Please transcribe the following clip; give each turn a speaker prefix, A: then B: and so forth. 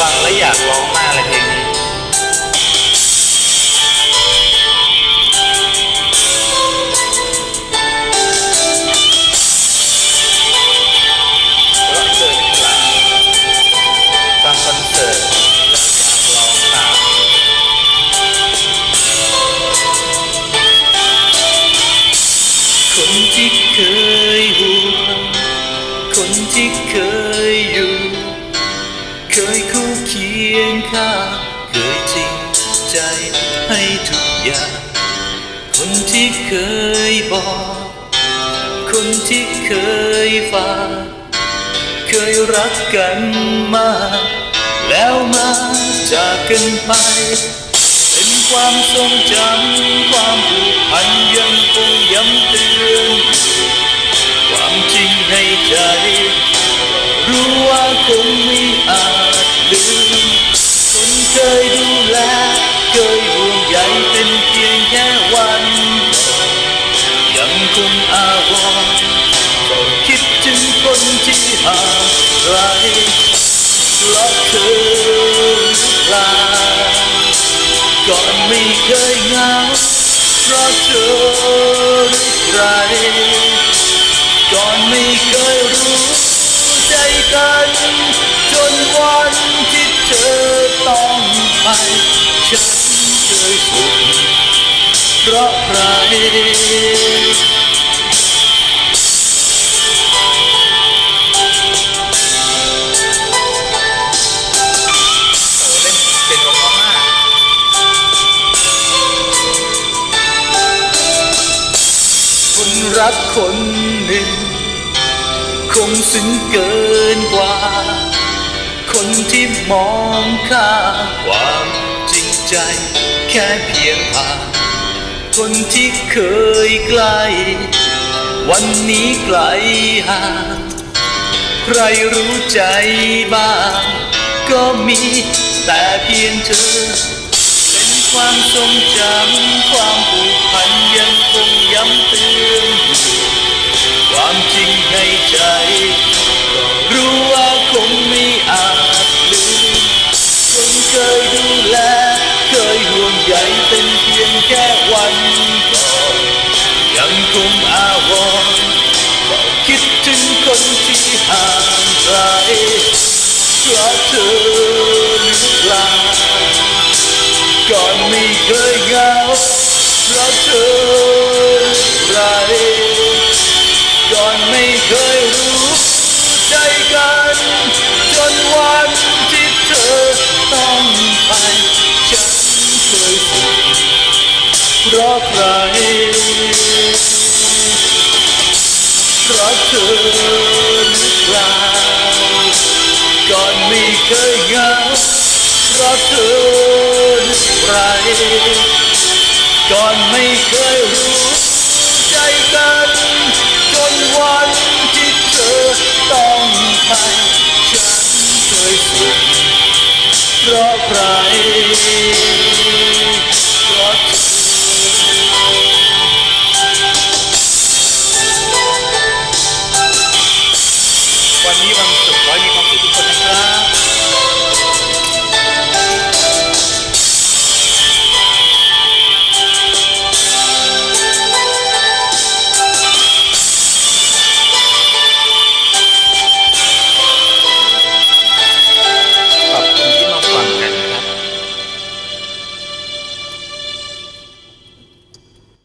A: ฟังแล้วอยากร้องมากเลยเพลงนี้เพราะเกิดหลังฟังคอนเสิร์ตอยากร้องตามคนที่เคยห่วงคนที่เคย คียงข้างเคยจริงใจให้ทุกอย่าง คนที่เคยบอก คนที่เคยฟังเคยรักกันมากแล้วมาจากกันไป เป็นความทรงจำความผูกพันยังคงย้ำเตือนอยู่ความจริงในใจ รู้ว่าคง ไกลรักเธอหรือเปล่าก่อนไม่เคยเหงาเพราะเธอหรือใครก่อนไม่เคยรู้ใจกัน จนวันที่เธอต้องไป ฉันเคยสุขเพราะใคร รักคนหนึ่ง คงซึ้งเกินกว่า คนที่มองข้าความจริงใจ แค่เพียงผ่านคนที่เคยใกล้ วันนี้ไกลห่างใครรู้ใจบ้าง ก็มีแต่เพียงเธอ ความทรงจำความผูกพันยังคงย้ำเตือนอยู่ความจริงในใจ ก็รู้ว่าคงไม่อาจลืมคนเคยดูแล เคยห่วงใยเป็นเพียงแค่วันก่อนยังคงอาวรณ์เฝ้าคิดถึงคนที่ห่างไกลเพราะเธอหรือเปล่า ก่อนไม่เคยเหงาเพราะเธอไรก่อนไม่เคยรู้ใจกัน จนวันที่เธอต้องไปฉันเคยสุขเพราะใครเพราะเธอหรือเปล่าก่อนไม่เคยเหงาเพราะเธอ ก่อนไม่เคยรู้ใจกัน จนวันที่เธอต้องไป ฉันเคยสุขเพราะใคร